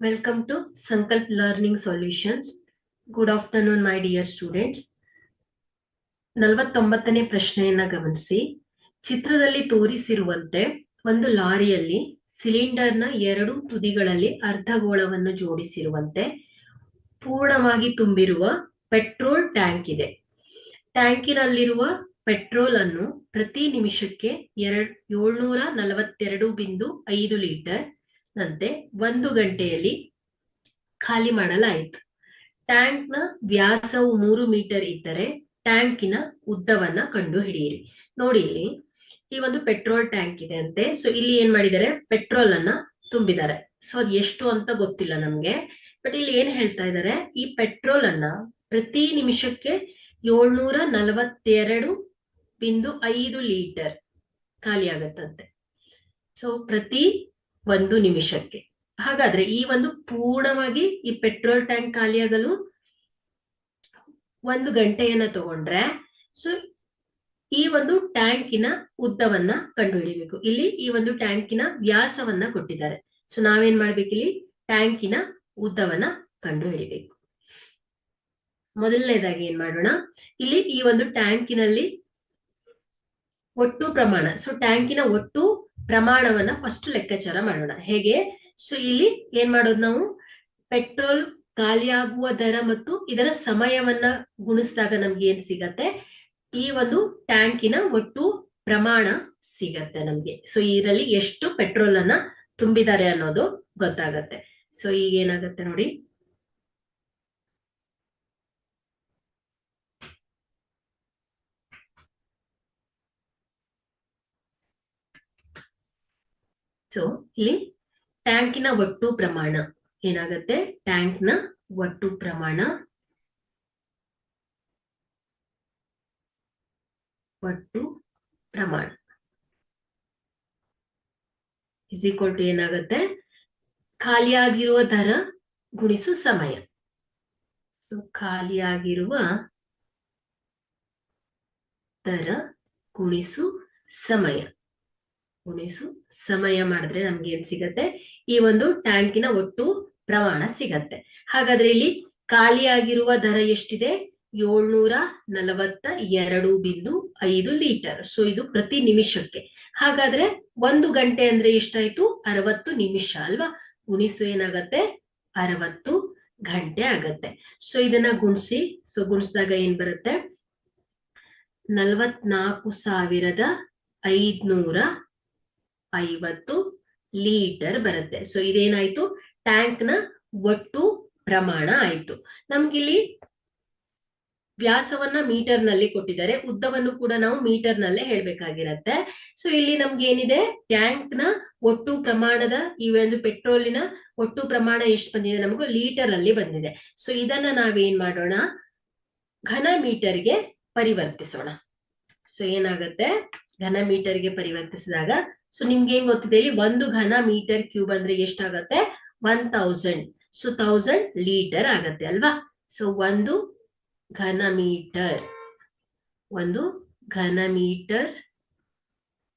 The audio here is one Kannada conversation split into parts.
Welcome to Sankalp Learning Solutions. Good afternoon, my dear students. ನಲವತ್ತೊಂಬತ್ತನೇ ಪ್ರಶ್ನೆಯನ್ನ ಗಮನಿಸಿ ಚಿತ್ರದಲ್ಲಿ ತೋರಿಸಿರುವಂತೆ ಒಂದು ಲಾರಿಯಲ್ಲಿ ಸಿಲಿಂಡರ್ನ ಎರಡು ತುದಿಗಳಲ್ಲಿ ಅರ್ಧಗೋಳವನ್ನು ಜೋಡಿಸಿರುವಂತೆ ಪೂರ್ಣವಾಗಿ ತುಂಬಿರುವ ಪೆಟ್ರೋಲ್ ಟ್ಯಾಂಕ್ ಇದೆ ಟ್ಯಾಂಕಿನಲ್ಲಿರುವ ಪೆಟ್ರೋಲ್ ಅನ್ನು ಪ್ರತಿ ನಿಮಿಷಕ್ಕೆ ಎರಡ್ ಏಳ್ನೂರ ನಲವತ್ತೆರಡು ಬಿಂದು ಐದು ಲೀಟರ್ ನಂತೆ ಒಂದು ಗಂಟೆಯಲ್ಲಿ ಖಾಲಿ ಮಾಡಲಾಯಿತು. ಟ್ಯಾಂಕ್ನ ವ್ಯಾಸವು ಮೂರು ಮೀಟರ್ ಇದ್ದರೆ ಟ್ಯಾಂಕಿನ ಉದ್ದವನ್ನ ಕಂಡು ಹಿಡಿಯಿರಿ. ನೋಡಿ ಇಲ್ಲಿ, ಈ ಒಂದು ಪೆಟ್ರೋಲ್ ಟ್ಯಾಂಕ್ ಇದೆ ಅಂತೆ. ಸೊ ಇಲ್ಲಿ ಏನ್ ಮಾಡಿದ್ದಾರೆ? ಪೆಟ್ರೋಲ್ ಅನ್ನ ತುಂಬಿದ್ದಾರೆ. ಸೊ ಅದ್ ಎಷ್ಟು ಅಂತ ಗೊತ್ತಿಲ್ಲ ನಮ್ಗೆ. ಬಟ್ ಇಲ್ಲಿ ಏನ್ ಹೇಳ್ತಾ ಇದ್ದಾರೆ? ಈ ಪೆಟ್ರೋಲ್ ಅನ್ನ ಪ್ರತಿ ನಿಮಿಷಕ್ಕೆ ಏಳ್ನೂರ ನಲವತ್ತೆರಡು ಬಿಂದು ಐದು ಲೀಟರ್ ಖಾಲಿ ಆಗತ್ತಂತೆ. ಸೊ ಪ್ರತಿ ಒಂದು ನಿಮಿಷಕ್ಕೆ. ಹಾಗಾದ್ರೆ ಈ ಒಂದು ಪೂರ್ಣವಾಗಿ ಈ ಪೆಟ್ರೋಲ್ ಟ್ಯಾಂಕ್ ಖಾಲಿಯಾಗಲು ಒಂದು ಗಂಟೆಯನ್ನ ತಗೊಂಡ್ರೆ, ಸೊ ಈ ಒಂದು ಟ್ಯಾಂಕಿನ ಉದ್ದವನ್ನ ಕಂಡುಹಿಡಿಬೇಕು. ಇಲ್ಲಿ ಈ ಒಂದು ಟ್ಯಾಂಕಿನ ವ್ಯಾಸವನ್ನ ಕೊಟ್ಟಿದ್ದಾರೆ. ಸೊ ನಾವೇನ್ ಮಾಡ್ಬೇಕು ಇಲ್ಲಿ? ಟ್ಯಾಂಕಿನ ಉದ್ದವನ್ನ ಕಂಡುಹಿಡಿಬೇಕು. ಮೊದಲನೇದಾಗಿ ಏನ್ ಮಾಡೋಣ? ಇಲ್ಲಿ ಈ ಒಂದು ಟ್ಯಾಂಕಿನಲ್ಲಿ ಒಟ್ಟು ಪ್ರಮಾಣ, ಸೊ ಟ್ಯಾಂಕಿನ ಒಟ್ಟು ಪ್ರಮಾಣವನ್ನ ಫಸ್ಟ್ ಲೆಕ್ಕಾಚಾರ ಮಾಡೋಣ. ಹೇಗೆ? ಸೊ ಇಲ್ಲಿ ಏನ್ ಮಾಡೋದು ನಾವು? ಪೆಟ್ರೋಲ್ ಖಾಲಿಯಾಗುವ ದರ ಮತ್ತು ಇದರ ಸಮಯವನ್ನ ಗುಣಿಸಿದಾಗ ನಮ್ಗೆ ಏನ್ ಸಿಗತ್ತೆ? ಈ ಒಂದು ಟ್ಯಾಂಕಿನ ಒಟ್ಟು ಪ್ರಮಾಣ ಸಿಗತ್ತೆ ನಮ್ಗೆ. ಸೊ ಇದರಲ್ಲಿ ಎಷ್ಟು ಪೆಟ್ರೋಲ್ ಅನ್ನ ತುಂಬಿದ್ದಾರೆ ಅನ್ನೋದು ಗೊತ್ತಾಗತ್ತೆ. ಸೊ ಈಗ ಏನಾಗತ್ತೆ ನೋಡಿ. ಸೊ ಇಲ್ಲಿ ಟ್ಯಾಂಕಿನ ಒಟ್ಟು ಪ್ರಮಾಣ ಏನಾಗತ್ತೆ? ಟ್ಯಾಂಕ್ನ ಒಟ್ಟು ಪ್ರಮಾಣ. ಒಟ್ಟು ಪ್ರಮಾಣ. ಇಸ್ ಟು ಏನಾಗತ್ತೆ? ಖಾಲಿಯಾಗಿರುವ ದರ ಗುಣಿಸು ಸಮಯ. ಸೊ ಖಾಲಿಯಾಗಿರುವ ದರ ಗುಣಿಸು ಸಮಯ. ಗುಣಿಸು ಸಮಯ ಮಾಡಿದ್ರೆ ನಮ್ಗೆ ಏನ್ ಸಿಗತ್ತೆ? ಈ ಒಂದು ಟ್ಯಾಂಕಿನ ಒಟ್ಟು ಪ್ರಮಾಣ ಸಿಗತ್ತೆ. ಹಾಗಾದ್ರೆ ಇಲ್ಲಿ ಖಾಲಿಯಾಗಿರುವ ದರ ಎಷ್ಟಿದೆ? ಏಳ್ನೂರ ನಲವತ್ತ ಎರಡು ಬಿಂದು ಐದು ಲೀಟರ್. ಸೊ ಇದು ಪ್ರತಿ ನಿಮಿಷಕ್ಕೆ. ಹಾಗಾದ್ರೆ ಒಂದು ಗಂಟೆ ಅಂದ್ರೆ ಎಷ್ಟಾಯ್ತು? ಅರವತ್ತು ನಿಮಿಷ ಅಲ್ವಾ? ಗುಣಿಸು ಏನಾಗತ್ತೆ? ಅರವತ್ತು ಗಂಟೆ ಆಗತ್ತೆ. ಸೊ ಇದನ್ನ ಗುಣಿಸಿ. ಸೊ ಗುಣಿಸಿದಾಗ ಏನ್ ಬರುತ್ತೆ? ನಲವತ್ನಾಲ್ಕು ಸಾವಿರದ ಐದ್ನೂರ ಐವತ್ತು ಲೀಟರ್ ಬರುತ್ತೆ. ಸೊ ಇದೇನಾಯ್ತು? ಟ್ಯಾಂಕ್ನ ಒಟ್ಟು ಪ್ರಮಾಣ ಆಯ್ತು. ನಮ್ಗಿಲ್ಲಿ ವ್ಯಾಸವನ್ನ ಮೀಟರ್ನಲ್ಲಿ ಕೊಟ್ಟಿದ್ದಾರೆ. ಉದ್ದವನ್ನು ಕೂಡ ನಾವು ಮೀಟರ್ ನಲ್ಲೇ ಹೇಳ್ಬೇಕಾಗಿರತ್ತೆ. ಸೊ ಇಲ್ಲಿ ನಮ್ಗೆ ಏನಿದೆ ಟ್ಯಾಂಕ್ನ ಒಟ್ಟು ಪ್ರಮಾಣದ, ಈ ಒಂದು ಪೆಟ್ರೋಲಿನ ಒಟ್ಟು ಪ್ರಮಾಣ ಎಷ್ಟು ಬಂದಿದೆ ನಮಗೂ? ಲೀಟರ್ ಅಲ್ಲಿ ಬಂದಿದೆ. ಸೊ ಇದನ್ನ ನಾವೇನ್ ಮಾಡೋಣ? ಘನ ಮೀಟರ್ಗೆ ಪರಿವರ್ತಿಸೋಣ. ಸೊ ಏನಾಗತ್ತೆ? ಘನ ಮೀಟರ್ಗೆ ಪರಿವರ್ತಿಸಿದಾಗ ಸೊ ನಿಮ್ಗೆ ಏನ್ ಗೊತ್ತಿದೆ ಇಲ್ಲಿ ಒಂದು ಘನ ಮೀಟರ್ ಕ್ಯೂಬ್ ಅಂದ್ರೆ ಎಷ್ಟಾಗತ್ತೆ? One thousand so thousand litre ಆಗತ್ತೆ ಅಲ್ವಾ? ಸೊ ಒಂದು ಘನ ಮೀಟರ್. ಒಂದು ಘನ ಮೀಟರ್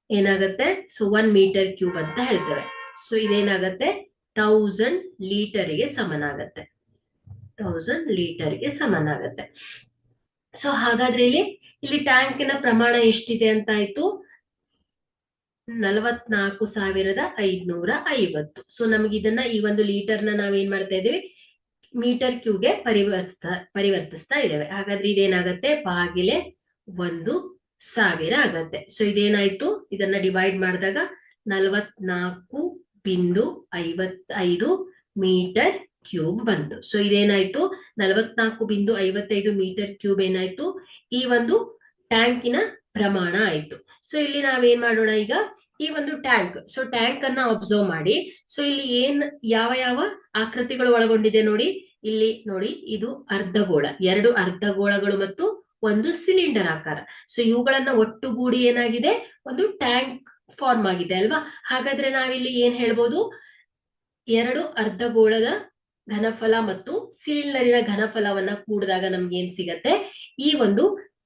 ಏನಾಗತ್ತೆ? ಸೊ ಒನ್ ಮೀಟರ್ ಕ್ಯೂಬ್ ಅಂತ ಹೇಳ್ತೇವೆ. ಸೊ ಇದೇನಾಗತ್ತೆ? ತೌಸಂಡ್ ಲೀಟರ್ಗೆ ಸಮನಾಗತ್ತೆ ಗೆ ಲೀಟರ್ಗೆ ಸಮನಾಗತ್ತೆ ಸೊ ಹಾಗಾದ್ರೆ ಇಲ್ಲಿ ಇಲ್ಲಿ ಟ್ಯಾಂಕಿನ ಪ್ರಮಾಣ ಎಷ್ಟಿದೆ ಅಂತ ಆಯ್ತು? ನಲವತ್ನಾಲ್ಕು ಸಾವಿರದ ಐದ್ನೂರ ಐವತ್ತು. ಸೊ ನಮ್ಗೆ ಇದನ್ನ ಈ ಒಂದು ಲೀಟರ್ನ ನಾವೇನ್ ಮಾಡ್ತಾ ಇದೀವಿ ಮೀಟರ್ ಕ್ಯೂಗೆ ಪರಿವರ್ತ, ಪರಿವರ್ತಿಸ್ತಾ ಇದ್ದೇವೆ. ಹಾಗಾದ್ರೆ ಇದೇನಾಗತ್ತೆ? ಬಾಗಿಲೆ ಒಂದು ಸಾವಿರ ಆಗತ್ತೆ. ಸೊ ಇದೇನಾಯ್ತು? ಇದನ್ನ ಡಿವೈಡ್ ಮಾಡಿದಾಗ ನಲವತ್ನಾಲ್ಕು ಬಿಂದು ಐವತ್ತೈದು ಮೀಟರ್ ಕ್ಯೂಬ್ ಬಂತು. ಸೊ ಇದೇನಾಯ್ತು? ನಲವತ್ನಾಲ್ಕು ಬಿಂದು ಐವತ್ತೈದು ಮೀಟರ್ ಕ್ಯೂಬ್ ಏನಾಯ್ತು? ಈ ಒಂದು ಟ್ಯಾಂಕಿನ ಪ್ರಮಾಣ ಆಯ್ತು. ಸೊ ಇಲ್ಲಿ ನಾವೇನ್ ಮಾಡೋಣ ಈಗ? ಈ ಒಂದು ಟ್ಯಾಂಕ್ ಸೊ ಟ್ಯಾಂಕ್ ಅನ್ನ ಅಬ್ಸರ್ವ್ ಮಾಡಿ. ಸೊ ಇಲ್ಲಿ ಏನ್, ಯಾವ ಯಾವ ಆಕೃತಿಗಳು ಒಳಗೊಂಡಿದೆ ನೋಡಿ? ಇಲ್ಲಿ ನೋಡಿ, ಇದು ಅರ್ಧಗೋಳ ಎರಡು ಅರ್ಧಗೋಳಗಳು ಮತ್ತು ಒಂದು ಸಿಲಿಂಡರ್ ಆಕಾರ. ಸೊ ಇವುಗಳನ್ನ ಒಟ್ಟುಗೂಡಿ ಏನಾಗಿದೆ? ಒಂದು ಟ್ಯಾಂಕ್ ಫಾರ್ಮ್ ಆಗಿದೆ ಅಲ್ವಾ? ಹಾಗಾದ್ರೆ ನಾವಿಲ್ಲಿ ಏನ್ ಹೇಳ್ಬೋದು? ಎರಡು ಅರ್ಧಗೋಳದ ಘನಫಲ ಮತ್ತು ಸಿಲಿಂಡರಿನ ಘನಫಲವನ್ನ ಕೂಡಿದಾಗ ನಮ್ಗೆ ಏನ್ ಸಿಗತ್ತೆ? ಈ ಒಂದು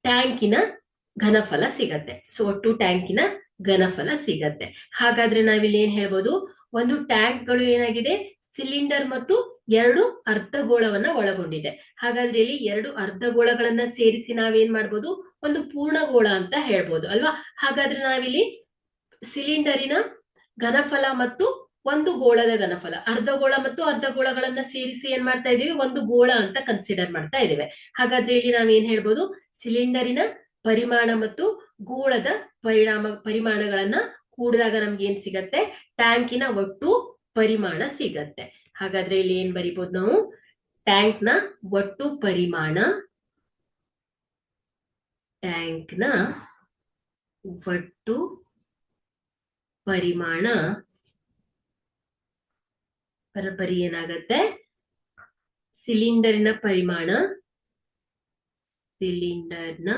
ಟ್ಯಾಂಕಿನ ಘನಫಲ ಸಿಗತ್ತೆ. ಸೊ ಒಟ್ಟು ಟ್ಯಾಂಕಿನ ಘನಫಲ ಸಿಗತ್ತೆ. ಹಾಗಾದ್ರೆ ನಾವಿಲ್ಲಿ ಏನ್ ಹೇಳ್ಬೋದು? ಒಂದು ಟ್ಯಾಂಕ್ಗಳು ಏನಾಗಿದೆ? ಸಿಲಿಂಡರ್ ಮತ್ತು ಎರಡು ಅರ್ಧಗೋಳವನ್ನ ಒಳಗೊಂಡಿದೆ. ಹಾಗಾದ್ರೆ ಇಲ್ಲಿ ಎರಡು ಅರ್ಧಗೋಳಗಳನ್ನ ಸೇರಿಸಿ ನಾವೇನ್ ಮಾಡ್ಬೋದು? ಒಂದು ಪೂರ್ಣಗೋಳ ಅಂತ ಹೇಳ್ಬೋದು, ಅಲ್ವಾ? ಹಾಗಾದ್ರೆ ನಾವಿಲ್ಲಿ ಸಿಲಿಂಡರಿನ ಘನಫಲ ಮತ್ತು ಒಂದು ಗೋಳದ ಘನಫಲ, ಅರ್ಧಗೋಳ ಮತ್ತು ಅರ್ಧಗೋಳಗಳನ್ನ ಸೇರಿಸಿ ಏನ್ ಮಾಡ್ತಾ ಇದೀವಿ? ಒಂದು ಗೋಳ ಅಂತ ಕನ್ಸಿಡರ್ ಮಾಡ್ತಾ ಇದ್ದೇವೆ ಹಾಗಾದ್ರೆ ಇಲ್ಲಿ ನಾವೇನ್ ಹೇಳ್ಬೋದು? ಸಿಲಿಂಡರಿನ ಪರಿಮಾಣ ಮತ್ತು ಗೋಳದ ಪರಿಣಾಮ, ಪರಿಮಾಣಗಳನ್ನ ಕೂಡಿದಾಗ ನಮ್ಗೆ ಏನ್ ಸಿಗತ್ತೆ? ಟ್ಯಾಂಕಿನ ಒಟ್ಟು ಪರಿಮಾಣ ಸಿಗತ್ತೆ. ಹಾಗಾದ್ರೆ ಇಲ್ಲಿ ಏನ್ ಬರಿಬಹುದು ನಾವು? ಟ್ಯಾಂಕ್ನ ಒಟ್ಟು ಪರಿಮಾಣ ಟ್ಯಾಂಕ್ನ ಒಟ್ಟು ಪರಿಮಾಣ. ಪರಪರಿ ಏನಾಗತ್ತೆ? ಸಿಲಿಂಡರ್ನ ಪರಿಮಾಣ, ಸಿಲಿಂಡರ್ನ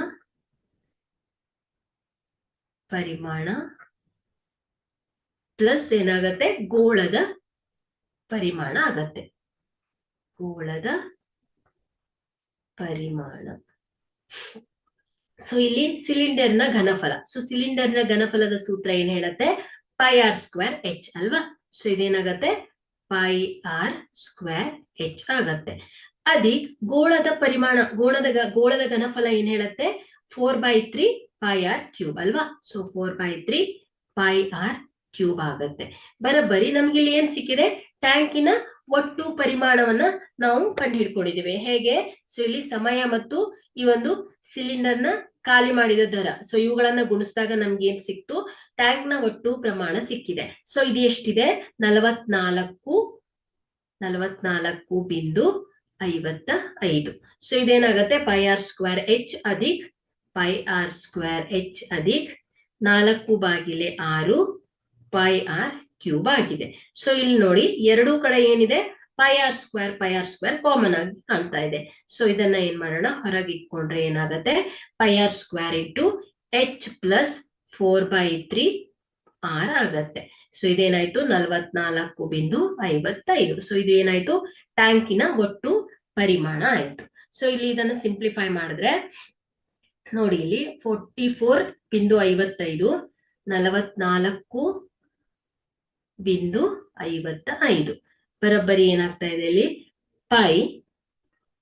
ಪರಿಮಾಣ ಪ್ಲಸ್ ಏನಾಗತ್ತೆ? ಗೋಳದ ಪರಿಮಾಣ ಆಗತ್ತೆ. ಗೋಳದ ಪರಿಮಾಣ. ಸೊ ಇಲ್ಲಿ ಸಿಲಿಂಡರ್ನ ಘನಫಲ. ಸೊ ಸಿಲಿಂಡರ್ನ ಘನಫಲದ ಸೂತ್ರ ಏನ್ ಹೇಳತ್ತೆ? ಪೈ ಆರ್ ಸ್ಕ್ವೇರ್ ಎಚ್ ಅಲ್ವಾ? ಸೊ ಇದೇನಾಗತ್ತೆ? ಪೈ ಆರ್ ಸ್ಕ್ವೇರ್ ಎಚ್ ಆಗತ್ತೆ. ಅದಿ ಗೋಳದ ಪರಿಮಾಣ, ಗೋಳದ ಗೋಳದ ಘನಫಲ ಏನ್ ಹೇಳತ್ತೆ? Four by three pi r cube ಅಲ್ವಾ? So four by three pi r cube ಆಗುತ್ತೆ. ಬರೋಬ್ಬರಿ ನಮ್ಗೆ ಇಲ್ಲಿ ಏನ್ ಸಿಕ್ಕಿದೆ? ಟ್ಯಾಂಕಿನ ಒಟ್ಟು ಪರಿಮಾಣವನ್ನ ನಾವು ಕಂಡು ಹಿಡ್ಕೊಂಡಿದ್ದೇವೆ ಹೇಗೆ? ಸೊ ಇಲ್ಲಿ ಸಮಯ ಮತ್ತು ಈ ಒಂದು ಸಿಲಿಂಡರ್ನ ಖಾಲಿ ಮಾಡಿದ ದರ. ಸೊ ಇವುಗಳನ್ನ ಗುಣಿಸಿದಾಗ ನಮ್ಗೆ ಏನ್ ಸಿಕ್ತು? ಟ್ಯಾಂಕ್ನ ಒಟ್ಟು ಪ್ರಮಾಣ ಸಿಕ್ಕಿದೆ. ಸೊ ಇದು ಎಷ್ಟಿದೆ? ನಲವತ್ನಾಲ್ಕು ನಲವತ್ನಾಲ್ಕು ಬಿಂದು ಐವತ್ತ ಐದು ಸೊ ಇದೇನಾಗತ್ತೆ? ಪೈ ಆರ್ ಸ್ಕ್ವೇರ್ ಎಚ್ ಅಧಿಕ್ ಪೈ ಆರ್ ಸ್ಕ್ವೇರ್ ಎಚ್ ಅಧಿಕ್ ನಾಲ್ಕು ಬಾಗಿಲೆ ಆರು ಪೈ ಆರ್ ಕ್ಯೂಬ್ ಆಗಿದೆ. ಸೊ ಇಲ್ಲಿ ನೋಡಿ, ಎರಡೂ ಕಡೆ ಏನಿದೆ? Pi r square pi r square common ಆಗಿ ಕಾಣ್ತಾ ಇದೆ. ಸೊ ಇದನ್ನ ಏನ್ ಮಾಡೋಣ? ಹೊರಗೆ ಇಟ್ಕೊಂಡ್ರೆ ಏನಾಗುತ್ತೆ? Pi r square into h plus four by three r ಆಗತ್ತೆ. ಸೊ ಇದೇನಾಯ್ತು? ನಲ್ವತ್ನಾಲ್ಕು ಬಿಂದು ಐವತ್ತೈದು. ಸೊ ಇದು ಏನಾಯ್ತು? ಟ್ಯಾಂಕಿನ ಒಟ್ಟು ಪರಿಮಾಣ ಆಯ್ತು. ಸೊ ಇಲ್ಲಿ ಇದನ್ನ ಸಿಂಪ್ಲಿಫೈ ಮಾಡಿದ್ರೆ ನೋಡಿ ಇಲ್ಲಿ ಫೋರ್ಟಿ ಫೋರ್ ಬಿಂದು ಐವತ್ತೈದು, ನಲವತ್ನಾಲ್ಕು ಬಿಂದು ಐವತ್ತ ಐದು ಬರೋಬ್ಬರಿ ಏನಾಗ್ತಾ ಇದೆ ಇಲ್ಲಿ? ಪೈ.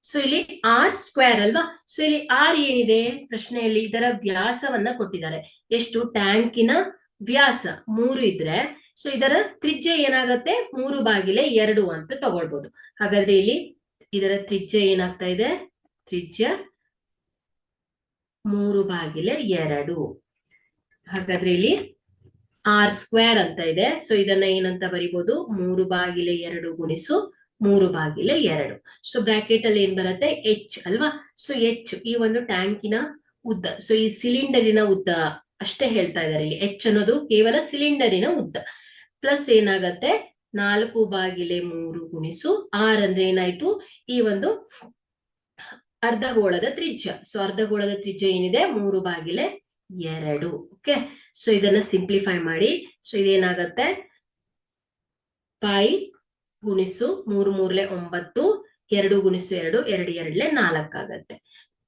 ಸೊ ಇಲ್ಲಿ ಆರ್ ಸ್ಕ್ವೇರ್ ಅಲ್ವಾ? ಸೊ ಇಲ್ಲಿ ಆರ್ ಏನಿದೆ? ಪ್ರಶ್ನೆಯಲ್ಲಿ ಇದರ ವ್ಯಾಸವನ್ನ ಕೊಟ್ಟಿದ್ದಾರೆ. ಎಷ್ಟು? ಟ್ಯಾಂಕಿನ ವ್ಯಾಸ ಮೂರು ಇದ್ರೆ ಸೊ ಇದರ ತ್ರಿಜ್ಯ ಏನಾಗತ್ತೆ? ಮೂರು ಬಾಗಿಲೆ ಎರಡು ಅಂತ ತಗೊಳ್ಬಹುದು ಹಾಗಾದ್ರೆ ಇಲ್ಲಿ ಇದರ ತ್ರಿಜ್ಯ ಏನಾಗ್ತಾ ಇದೆ? ತ್ರಿಜ್ಯ ಮೂರು ಬಾಗಿಲೆ ಎರಡು. ಹಾಗಾದ್ರೆ ಇಲ್ಲಿ ಆರ್ ಸ್ಕ್ವೇರ್ ಅಂತ ಇದೆ. ಸೊ ಇದನ್ನ ಏನಂತ ಬರಿಬಹುದು ಮೂರು ಬಾಗಿಲೆ ಎರಡು ಗುಣಿಸು ಮೂರು ಬಾಗಿಲೆ ಎರಡು. ಸೊ ಬ್ರಾಕೆಟ್ ಅಲ್ಲಿ ಏನ್ ಬರುತ್ತೆ? ಎಚ್ ಅಲ್ವಾ? ಸೊ ಎಚ್ ಈ ಒಂದು ಟ್ಯಾಂಕಿನ ಉದ್ದ. ಸೊ ಈ ಸಿಲಿಂಡರಿನ ಉದ್ದ ಅಷ್ಟೇ ಹೇಳ್ತಾ ಇದಾರೆ ಇಲ್ಲಿ. ಎಚ್ ಅನ್ನೋದು ಕೇವಲ ಸಿಲಿಂಡರಿನ ಉದ್ದ. ಪ್ಲಸ್ ಏನಾಗತ್ತೆ? ನಾಲ್ಕು ಬಾಗಿಲೆ ಮೂರು ಗುಣಿಸು. ಆರ್ ಅಂದ್ರೆ ಏನಾಯ್ತು? ಈ ಒಂದು ಅರ್ಧಗೋಳದ ತ್ರಿಜ್ಯ. ಸೊ ಅರ್ಧಗೋಳದ ತ್ರಿಜ್ಯ ಏನಿದೆ? ಮೂರು ಬಾಗಿಲೆ ಎರಡು. ಓಕೆ ಸೊ ಇದನ್ನ ಸಿಂಪ್ಲಿಫೈ ಮಾಡಿ. ಸೊ ಇದೇನಾಗತ್ತೆ? ಪೈ ಗುಣಿಸು ಮೂರು ಮೂರ್ಲೆ ಒಂಬತ್ತು, ಎರಡು ಗುಣಿಸು ಎರಡು ಎರಡು ಎರಡ್ಲೆ ನಾಲ್ಕಾಗತ್ತೆ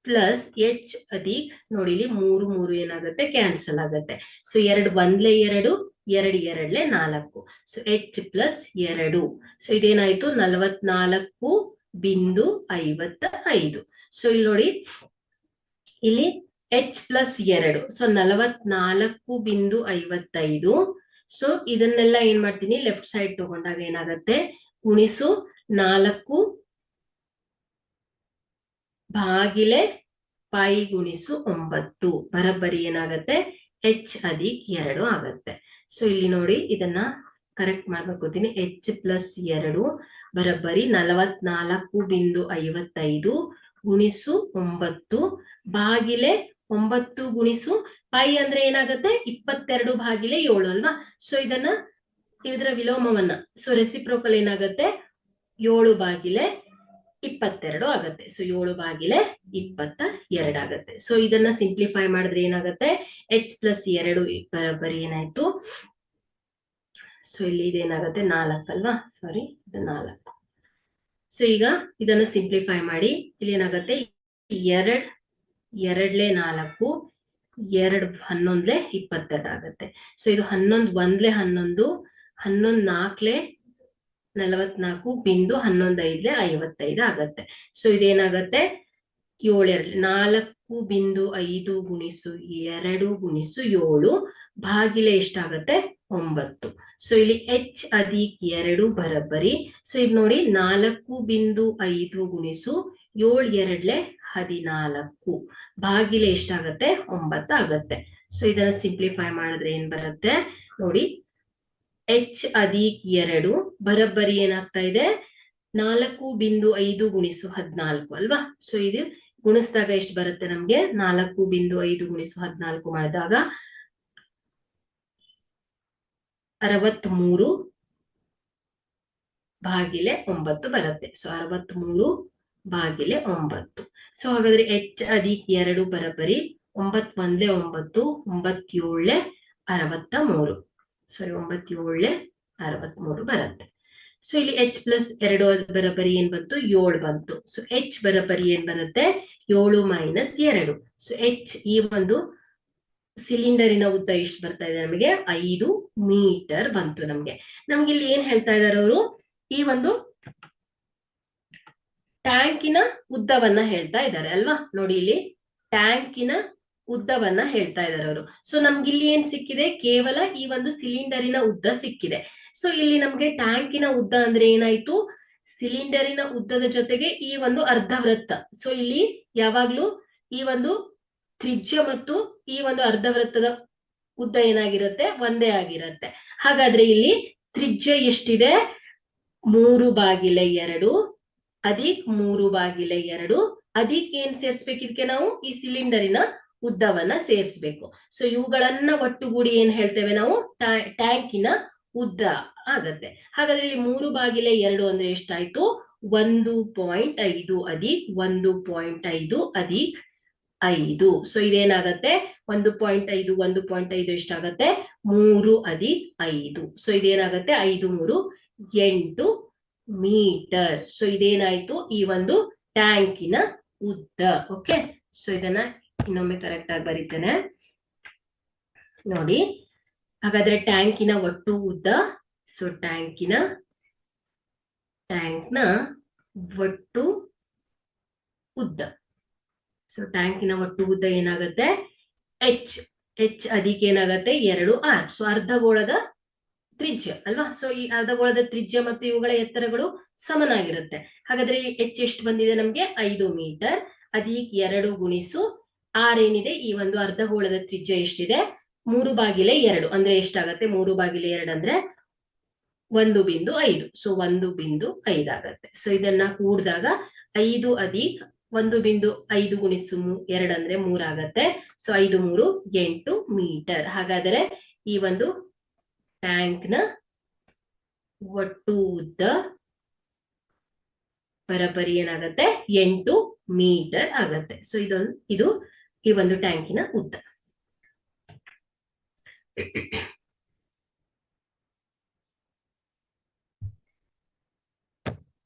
ಪ್ಲಸ್ ಎಚ್ ಅದಿ ನೋಡಿ ಇಲ್ಲಿ ಮೂರು ಮೂರು ಏನಾಗುತ್ತೆ? ಕ್ಯಾನ್ಸಲ್ ಆಗುತ್ತೆ. ಸೊ ಎರಡು ಒಂದ್ಲೆ ಎರಡು ಎರಡು ಎರಡ್ಲೆ ನಾಲ್ಕು. ಸೊ ಎಚ್ ಪ್ಲಸ್ ಎರಡು. ಸೊ ಇದೇನಾಯ್ತು? ನಲವತ್ನಾಲ್ಕು ಬಿಂದು ಐವತ್ತ ಐದು ಸೊ ಇಲ್ಲಿ ನೋಡಿ. ಇಲ್ಲಿ ಎಚ್ ಪ್ಲಸ್ ಎರಡು. ಸೊ ನಲವತ್ನಾಲ್ಕು ಬಿಂದು ಐವತ್ತೈದು. ಸೊ ಇದನ್ನೆಲ್ಲ ಏನ್ ಮಾಡ್ತೀನಿ? ಲೆಫ್ಟ್ ಸೈಡ್ ತಗೊಂಡಾಗ ಏನಾಗತ್ತೆ? ಗುಣಿಸು ನಾಲ್ಕು ಬಾಗಿಲೆ ಪೈ ಗುಣಿಸು ಒಂಬತ್ತು. ಬರಬ್ಬರಿ ಏನಾಗತ್ತೆ? ಎಚ್ ಅಧಿಕ್ ಎರಡು ಆಗತ್ತೆ. ಸೊ ಇಲ್ಲಿ ನೋಡಿ, ಇದನ್ನ ಕರೆಕ್ಟ್ ಮಾಡ್ಬೇಕೋತೀನಿ ಎಚ್ ಪ್ಲಸ್ ಎರಡು. ಬರಬ್ಬರಿ ನಲವತ್ನಾಲ್ಕು ಬಿಂದು ಐವತ್ತೈದು. ಗುಣಿಸು ಒಂಬತ್ತು ಬಾಗಿಲೆ ಒಂಬತ್ತು ಗುಣಿಸು ಪೈ ಅಂದ್ರೆ ಏನಾಗುತ್ತೆ? ಇಪ್ಪತ್ತೆರಡು ಬಾಗಿಲೆ ಏಳು ಅಲ್ವಾ? ಸೊ ಇದನ್ನ ಇದರ ವಿಲೋಮವನ್ನ ಸೊ ರೆಸಿಪ್ರೋಕಲ್ ಏನಾಗುತ್ತೆ? ಏಳು ಬಾಗಿಲೆ ಇಪ್ಪತ್ತೆರಡು ಆಗತ್ತೆ. ಸೊ ಏಳು ಬಾಗಿಲೆ ಇಪ್ಪತ್ತ ಎರಡು ಆಗತ್ತೆ. ಸೊ ಇದನ್ನ ಸಿಂಪ್ಲಿಫೈ ಮಾಡಿದ್ರೆ ಏನಾಗತ್ತೆ? ಎಚ್ ಪ್ಲಸ್ ಎರಡು ಬರೀ ಏನಾಯ್ತು? ಸೊ ಇಲ್ಲಿ ಇದೇನಾಗತ್ತೆ? ನಾಲ್ಕಲ್ವಾ ಸಾರಿ ಇದು ನಾಲ್ಕು. ಸೊ ಈಗ ಇದನ್ನ ಸಿಂಪ್ಲಿಫೈ ಮಾಡಿ. ಇಲ್ಲಿ ಏನಾಗುತ್ತೆ ಎರಡ್, ಎರಡ್ಲೆ ನಾಲ್ಕು, ಎರಡ್ ಹನ್ನೊಂದ್ಲೆ ಇಪ್ಪತ್ತೆರಡು ಆಗತ್ತೆ. ಸೊ ಇದು ಹನ್ನೊಂದ್ ಒಂದ್ಲೆ ಹನ್ನೊಂದು, ಹನ್ನೊಂದ್ ನಾಲ್ಕ್ಲೆ ನಲವತ್ನಾಲ್ಕು, ಬಿಂದು ಹನ್ನೊಂದ್ ಐದ್ಲೆ ಐವತ್ತೈದು ಆಗತ್ತೆ. ಸೊ ಇದೇನಾಗತ್ತೆ? ಏಳು ಎರಡು ನಾಲ್ಕು ಬಿಂದು ಐದು ಗುಣಿಸು ಎರಡು ಗುಣಿಸು ಏಳು ಭಾಗಿಲೆ ಎಷ್ಟಾಗತ್ತೆ? ಒಂಬತ್ತು. ಸೊ ಇಲ್ಲಿ ಎಚ್ ಅದಿಕ್ ಎರಡು ಬರಬ್ಬರಿ. ಸೊ ಇದು ನೋಡಿ ನಾಲ್ಕು ಬಿಂದು ಐದು ಗುಣಿಸು ಏಳು ಎರಡ್ಲೆ ಹದಿನಾಲ್ಕು. ಭಾಗಿಲೆ ಎಷ್ಟಾಗತ್ತೆ? ಒಂಬತ್ತು ಆಗತ್ತೆ. ಸೊ ಇದನ್ನ ಸಿಂಪ್ಲಿಫೈ ಮಾಡಿದ್ರೆ ಏನ್ ಬರುತ್ತೆ? ನೋಡಿ ಎಚ್ ಅದಿಕ್ ಎರಡು ಬರಬ್ಬರಿ ಏನಾಗ್ತಾ ಇದೆ? ನಾಲ್ಕು ಬಿಂದು ಐದು ಗುಣಿಸು ಹದಿನಾಲ್ಕು ಅಲ್ವಾ? ಸೊ ಇದು ಗುಣಿಸಿದಾಗ ಎಷ್ಟು ಬರುತ್ತೆ ನಮ್ಗೆ? ನಾಲ್ಕು ಬಿಂದು ಐದು ಗುಣಿಸು ಹದ್ನಾಲ್ಕು ಮಾಡಿದಾಗ ಅರವತ್ಮೂರು ಬಾಗಿಲೆ ಒಂಬತ್ತು ಬರುತ್ತೆ. ಸೊ ಅರವತ್ಮೂರು ಬಾಗಿಲೆ ಒಂಬತ್ತು. ಸೊ ಹಾಗಾದ್ರೆ ಎಚ್ ಅದಿ ಎರಡು ಬರಬರಿ ಒಂಬತ್ ಒಂದ್ಲೆ ಒಂಬತ್ತು, ಒಂಬತ್ತೇಳೆ ಅರವತ್ತ ಮೂರು ಸಾರಿ ಒಂಬತ್ತೇಳೆ ಅರವತ್ಮೂರು ಬರುತ್ತೆ. ಸೊ ಇಲ್ಲಿ ಎಚ್ ಪ್ಲಸ್ ಎರಡು ಬರಬರಿ ಏನ್ ಬಂತು? ಏಳು ಬಂತು. ಸೊ ಎಚ್ ಬರಬರಿ ಏನ್ ಬರುತ್ತೆ? ಏಳು ಮೈನಸ್ ಎರಡು. ಸೊ ಎಚ್ ಈ ಒಂದು ಸಿಲಿಂಡರಿನ ಉದ್ದ ಎಷ್ಟು ಬರ್ತಾ ಇದೆ ನಮಗೆ? ಐದು ಮೀಟರ್ ಬಂತು ನಮ್ಗೆ. ನಮ್ಗೆ ಇಲ್ಲಿ ಏನ್ ಹೇಳ್ತಾ ಇದಾರೆ ಅವರು? ಈ ಒಂದು ಟ್ಯಾಂಕಿನ ಉದ್ದವನ್ನ ಹೇಳ್ತಾ ಇದ್ದಾರೆ ಅಲ್ವಾ? ನೋಡಿ ಇಲ್ಲಿ ಟ್ಯಾಂಕಿನ ಉದ್ದವನ್ನ ಹೇಳ್ತಾ ಇದ್ದಾರೆ ಅವರು. ಸೊ ನಮ್ಗೆ ಇಲ್ಲಿ ಏನ್ ಸಿಕ್ಕಿದೆ? ಕೇವಲ ಈ ಒಂದು ಸಿಲಿಂಡರಿನ ಉದ್ದ ಸಿಕ್ಕಿದೆ. ಸೊ ಇಲ್ಲಿ ನಮ್ಗೆ ಟ್ಯಾಂಕಿನ ಉದ್ದ ಅಂದ್ರೆ ಏನಾಯ್ತು? ಸಿಲಿಂಡರಿನ ಉದ್ದದ ಜೊತೆಗೆ ಈ ಒಂದು ಅರ್ಧ ವೃತ್ತ. ಸೊ ಇಲ್ಲಿ ಯಾವಾಗ್ಲೂ ಈ ಒಂದು ತ್ರಿಜ್ಯ ಮತ್ತು ಈ ಒಂದು ಅರ್ಧ ವೃತ್ತದ ಉದ್ದ ಏನಾಗಿರುತ್ತೆ? ಒಂದೇ ಆಗಿರುತ್ತೆ. ಹಾಗಾದ್ರೆ ಇಲ್ಲಿ ತ್ರಿಜ್ಯ ಎಷ್ಟಿದೆ? ಮೂರು ಬಾಗಿಲೆ ಎರಡು ಅದಿಕ್ ಮೂರು ಬಾಗಿಲೆ ಎರಡು. ಅದಿಕ್ ಏನ್ ಸೇರ್ಸ್ಬೇಕು ಇದಕ್ಕೆ ನಾವು? ಈ ಸಿಲಿಂಡರಿನ ಉದ್ದವನ್ನ ಸೇರಿಸ್ಬೇಕು. ಸೊ ಇವುಗಳನ್ನ ಒಟ್ಟುಗೂಡಿ ಏನ್ ಹೇಳ್ತೇವೆ ನಾವು? ಟ್ಯಾಂಕಿನ ಉದ್ದ ಆಗತ್ತೆ. ಹಾಗಾದ್ರೆ ಇಲ್ಲಿ ಮೂರು ಬಾಗಿಲೆ ಎರಡು ಅಂದ್ರೆ ಎಷ್ಟಾಯ್ತು? ಒಂದು ಪಾಯಿಂಟ್ ಐದು ಅಧಿಕ್ ಒಂದು ಪಾಯಿಂಟ್ ಐದು ಅಧಿಕ್ ಐದು. ಸೊ ಇದೇನಾಗತ್ತೆ? ಒಂದು ಪಾಯಿಂಟ್ ಐದು, ಒಂದು ಪಾಯಿಂಟ್ ಐದು ಎಷ್ಟಾಗತ್ತೆ? ಮೂರು ಅಧಿ ಐದು. ಸೊ ಇದೇನಾಗತ್ತೆ? ಐದು ಮೂರು ಎಂಟು ಮೀಟರ್. ಸೊ ಇದೇನಾಯ್ತು? ಈ ಒಂದು ಟ್ಯಾಂಕಿನ ಉದ್ದ. ಓಕೆ ಸೊ ಇದನ್ನ ಇನ್ನೊಮ್ಮೆ ಕರೆಕ್ಟ್ ಆಗಿ ಬರೀತೇನೆ. ನೋಡಿ. ಹಾಗಾದ್ರೆ ಟ್ಯಾಂಕಿನ ಒಟ್ಟು ಉದ್ದ ಸೊ ಟ್ಯಾಂಕಿನ, ಟ್ಯಾಂಕ್ನ ಒಟ್ಟು ಉದ್ದ. ಸೊ ಟ್ಯಾಂಕಿನ ಒಟ್ಟು ಉದ್ದ ಏನಾಗತ್ತೆ? ಎಚ್ ಎಚ್ ಅದಕ್ಕೆ ಏನಾಗತ್ತೆ? ಎರಡು ಆರ್ ಸೊ ಅರ್ಧಗೋಳದ ತ್ರಿಜ್ಯ, ಅಲ್ವಾ? ಸೊ ಈ ಅರ್ಧಗೋಳದ ತ್ರಿಜ್ಯ ಮತ್ತು ಇವುಗಳ ಎತ್ತರಗಳು ಸಮನಾಗಿರುತ್ತೆ. ಹಾಗಾದ್ರೆ ಎಚ್ ಎಷ್ಟು ಬಂದಿದೆ ನಮ್ಗೆ? ಐದು ಮೀಟರ್. ಅದೀಕ್ ಎರಡು ಗುಣಿಸು ಆರ್ ಏನಿದೆ? ಈ ಒಂದು ಅರ್ಧಗೋಳದ ತ್ರಿಜ್ಯ ಎಷ್ಟಿದೆ? ಮೂರು ಬಾಗಿಲೆ ಎರಡು ಅಂದ್ರೆ ಎಷ್ಟಾಗತ್ತೆ? ಮೂರು ಬಾಗಿಲೆ ಎರಡು ಅಂದ್ರೆ ಒಂದು ಬಿಂದು ಐದು. ಸೊ ಒಂದು ಬಿಂದು ಐದಾಗತ್ತೆ ಸೊ ಇದನ್ನ ಕೂಡಿದಾಗ ಐದು ಅದಿ ಒಂದು ಬಿಂದು ಐದು ಗುಣಿಸು ಎರಡು ಅಂದ್ರೆ ಮೂರಾಗತ್ತೆ ಸೊ ಐದು ಮೂರು ಎಂಟು ಮೀಟರ್. ಹಾಗಾದರೆ ಈ ಒಂದು ಟ್ಯಾಂಕ್ನ ಒಟ್ಟು ಉದ್ದ ಬರಬರಿ ಏನಾಗತ್ತೆ? ಎಂಟು ಮೀಟರ್ ಆಗತ್ತೆ. ಸೊ ಇದೊಂದು ಇದು ಈ ಒಂದು ಟ್ಯಾಂಕಿನ ಉದ್ದ. heh